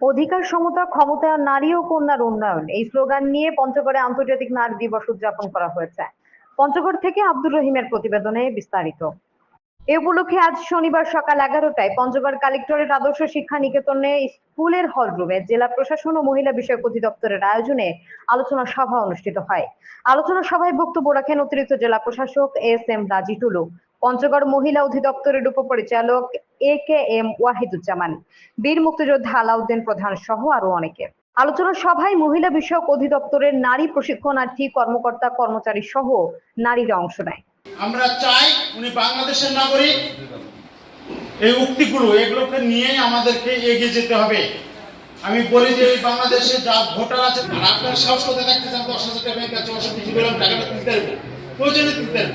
অধিকার সমতা ক্ষমতায়ন নারী ও কন্যার উন্নয়ন। এই স্লোগান নিয়ে পঞ্চগড়ে আন্তর্জাতিক নারী দিবস উদযাপন করা হয়েছে। পঞ্চগড় থেকে আব্দুর রহিমের প্রতিবেদনে বিস্তারিত। এ উপলক্ষে আজ শনিবার সকাল এগারোটায় পঞ্চগড় কালেক্টরেট আদর্শ শিক্ষা নিকেতনে স্কুলের হল রুমে জেলা প্রশাসন ও মহিলা বিষয়ক অধিদপ্তরের আয়োজনে আলোচনা সভা অনুষ্ঠিত হয়। আলোচনা সভায় বক্তব্য রাখেন অতিরিক্ত জেলা প্রশাসক এস এম রাজি টুলু পঞ্চগড় মহিলা অধিদপ্তরের উপপরিচালক এ কে এম ওয়াহিদুজ্জামান, বীর মুক্তিযোদ্ধা আলাউদ্দিন প্রধান সহ আরও অনেকে। আলোচনা সভায় মহিলা বিষয়ক অধিদপ্তরের নারী প্রশিক্ষণার্থী কর্মকর্তা কর্মচারী সহ নারীরা অংশ নেয়। আমরা চাই উনি বাংলাদেশের নাগরিক। এই উক্তিগুলো, এগুলোকে নিয়েই আমাদেরকে এগিয়ে যেতে হবে। আমি বলি যে এই বাংলাদেশে যা ভোটার আছে আর আপনার সাহস কোথায় থাকতে চান? দশ হাজার টাকা কিছু টাকাটা তুলতে পারব প্রয়োজনে তুলতে পারব